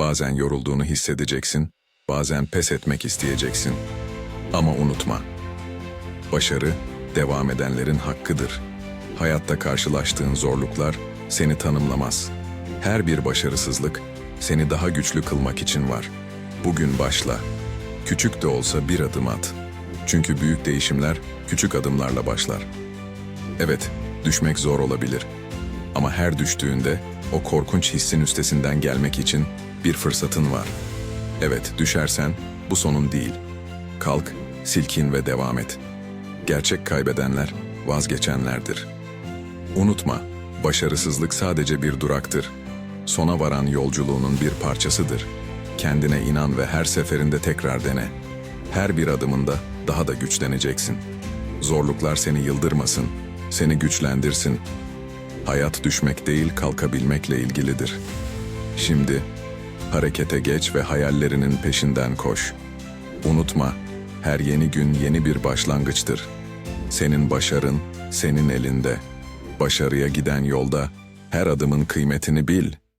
Bazen yorulduğunu hissedeceksin, bazen pes etmek isteyeceksin. Ama unutma, başarı devam edenlerin hakkıdır. Hayatta karşılaştığın zorluklar seni tanımlamaz. Her bir başarısızlık seni daha güçlü kılmak için var. Bugün başla. Küçük de olsa bir adım at. Çünkü büyük değişimler küçük adımlarla başlar. Evet, düşmek zor olabilir. Ama her düştüğünde o korkunç hissin üstesinden gelmek için bir fırsatın var. Evet, düşersen bu sonun değil. Kalk, silkin ve devam et. Gerçek kaybedenler vazgeçenlerdir. Unutma, başarısızlık sadece bir duraktır. Sona varan yolculuğunun bir parçasıdır. Kendine inan ve her seferinde tekrar dene. Her bir adımında daha da güçleneceksin. Zorluklar seni yıldırmasın, seni güçlendirsin. Hayat düşmek değil kalkabilmekle ilgilidir. Şimdi harekete geç ve hayallerinin peşinden koş. Unutma, her yeni gün yeni bir başlangıçtır. Senin başarın senin elinde. Başarıya giden yolda her adımın kıymetini bil.''